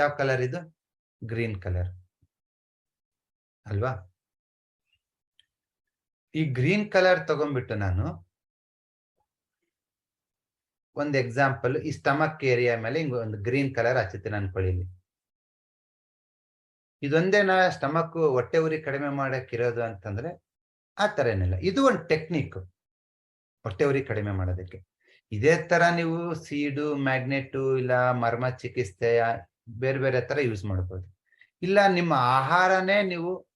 ಯಾವ ಕಲರ್ ಇದು? Green colour ಅಲ್ವಾ? ಈ ಗ್ರೀನ್ ಕಲರ್ ತಗೊಂಡ್ಬಿಟ್ಟು ನಾನು ಒಂದು ಎಕ್ಸಾಂಪಲ್ ಈ ಸ್ಟಮಕ್ ಏರಿಯಾ ಮೇಲೆ ಹಿಂಗ ಒಂದು ಗ್ರೀನ್ ಕಲರ್ ಹಚ್ಚುತ್ತೆ ಅನ್ಕೊಳ್ಳಿ ಇಲ್ಲಿ ಇದೊಂದೇನ ಸ್ಟಮಕ್ ಹೊಟ್ಟೆ ಉರಿ ಕಡಿಮೆ ಮಾಡಕ್ ಇರೋದು ಅಂತಂದ್ರೆ ಆ ತರ ಏನಿಲ್ಲ ಇದು ಒಂದು ಟೆಕ್ನಿಕ್ ಹೊಟ್ಟೆ ಉರಿ ಕಡಿಮೆ ಮಾಡೋದಕ್ಕೆ. ಇದೇ ತರ ನೀವು ಸೀಡು ಮ್ಯಾಗ್ನೆಟು ಇಲ್ಲ ಮರ್ಮ ಚಿಕಿತ್ಸೆ ಬೇರೆ ಬೇರೆ ತರ ಯೂಸ್ ಮಾಡ್ಬೋದು. ಇಲ್ಲ, ನಿಮ್ಮ ಆಹಾರನೇ ನೀವು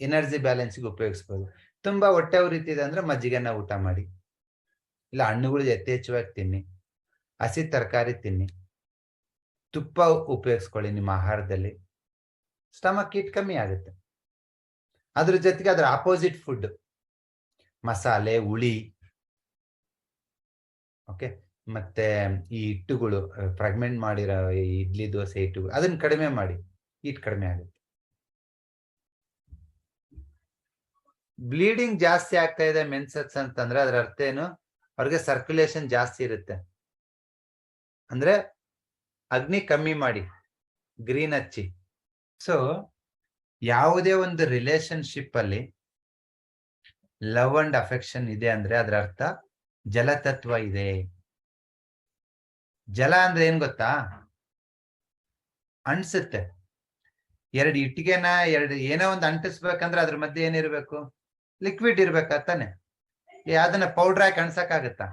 ಎನರ್ಜಿ ಬ್ಯಾಲೆನ್ಸ್ಗೆ ಉಪಯೋಗಿಸ್ಬೋದು. ತುಂಬಾ ಹೊಟ್ಟೆ ಉರಿತಿದೆ ಅಂದ್ರೆ ಮಜ್ಜಿಗೆನ ಊಟ ಮಾಡಿ. ಇಲ್ಲ ಹಣ್ಣುಗಳು ಯಥೇಚ್ಛವಾಗಿ ತಿನ್ನಿ. ಹಸಿ ತರಕಾರಿ ತಿನ್ನಿ. ತುಪ್ಪ ಉಪಯೋಗಿಸ್ಕೊಳ್ಳಿ ನಿಮ್ಮ ಆಹಾರದಲ್ಲಿ. ಸ್ಟಮಕ್ ಹೀಟ್ ಕಮ್ಮಿ ಆಗುತ್ತೆ. ಅದ್ರ ಜೊತೆಗೆ ಅದರ ಆಪೋಸಿಟ್ ಫುಡ್ ಮಸಾಲೆ, ಹುಳಿ. ಓಕೆ ಮತ್ತೆ ಈ ಹಿಟ್ಟುಗಳು ಫ್ರಾಗ್ಮೆಂಟ್ ಮಾಡಿರೋ ಇಡ್ಲಿ ದೋಸೆ ಹಿಟ್ಟುಗಳು, ಅದನ್ನ ಕಡಿಮೆ ಮಾಡಿ ಹೀಟ್ ಕಡಿಮೆ ಆಗುತ್ತೆ. ಬ್ಲೀಡಿಂಗ್ ಜಾಸ್ತಿ ಆಗ್ತಾ ಇದೆ ಮೆನ್ಸಸ್ ಅಂತಂದ್ರೆ ಅದ್ರ ಅರ್ಥ ಏನು? ಅವ್ರಿಗೆ ಸರ್ಕ್ಯುಲೇಷನ್ ಜಾಸ್ತಿ ಇರುತ್ತೆ. ಅಂದ್ರೆ ಅಗ್ನಿ ಕಮ್ಮಿ ಮಾಡಿ ಗ್ರೀನ್ ಹಚ್ಚಿ. ಸೊ ಯಾವುದೇ ಒಂದು ರಿಲೇಶನ್ಶಿಪ್ ಅಲ್ಲಿ ಲವ್ ಅಂಡ್ ಅಫೆಕ್ಷನ್ ಇದೆ ಅಂದ್ರೆ ಅದರ ಅರ್ಥ ಜಲತತ್ವ ಇದೆ. ಜಲ ಅಂದ್ರೆ ಏನ್ ಗೊತ್ತಾ? ಅಂಟಿಸುತ್ತೆ ಎರಡು ಇಟ್ಟಿಗೆನ, ಎರಡು ಏನೋ ಒಂದು ಅಂಟಿಸ್ಬೇಕಂದ್ರೆ ಅದ್ರ ಮಧ್ಯೆ ಏನಿರ್ಬೇಕು ಲಿಕ್ವಿಡ್ ಇರ್ಬೇಕಾ ತಾನೆ? ಯಾವ್ದನ್ನ ಪೌಡರ್ ಹಾಕಿ ಅಣ್ಸಕ್ಕಾಗತ್ತಾ?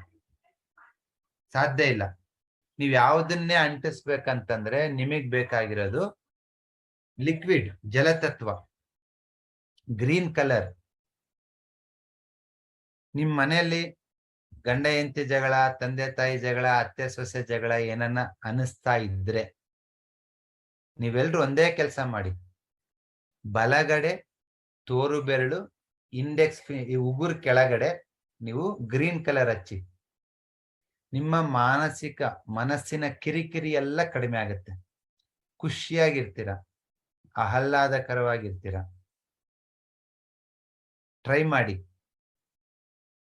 ಸಾಧ್ಯ ಇಲ್ಲ. ನೀವ್ ಯಾವ್ದನ್ನೇ ಅಂಟಿಸ್ಬೇಕಂತಂದ್ರೆ ನಿಮಗ್ ಬೇಕಾಗಿರೋದು ಲಿಕ್ವಿಡ್ ಜಲತತ್ವ ಗ್ರೀನ್ ಕಲರ್ ನಿಮ್ ಮನೆಯಲ್ಲಿ ಗಂಡ ಹೆಂಡತಿ ಜಗಳ, ತಂದೆ ತಾಯಿ ಜಗಳ, ಅತ್ತೆ ಸೊಸೆ ಜಗಳ ಏನನ್ನ ಅನಿಸ್ತಾ ಇದ್ರೆ ನೀವೆಲ್ರು ಒಂದೇ ಕೆಲಸ ಮಾಡಿ. ಬಲಗಡೆ, ತೋರು ಬೆರಳು ಇಂಡೆಕ್ಸ್ ಉಗುರು ಕೆಳಗಡೆ ನೀವು ಗ್ರೀನ್ ಕಲರ್ ಹಚ್ಚಿ. ನಿಮ್ಮ ಮಾನಸಿಕ ಮನಸ್ಸಿನ ಕಿರಿಕಿರಿ ಎಲ್ಲ ಕಡಿಮೆ ಆಗುತ್ತೆ. ಖುಷಿಯಾಗಿರ್ತೀರ? ಆಹ್ಲಾದಕರವಾಗಿರ್ತೀರ? ಟ್ರೈ ಮಾಡಿ.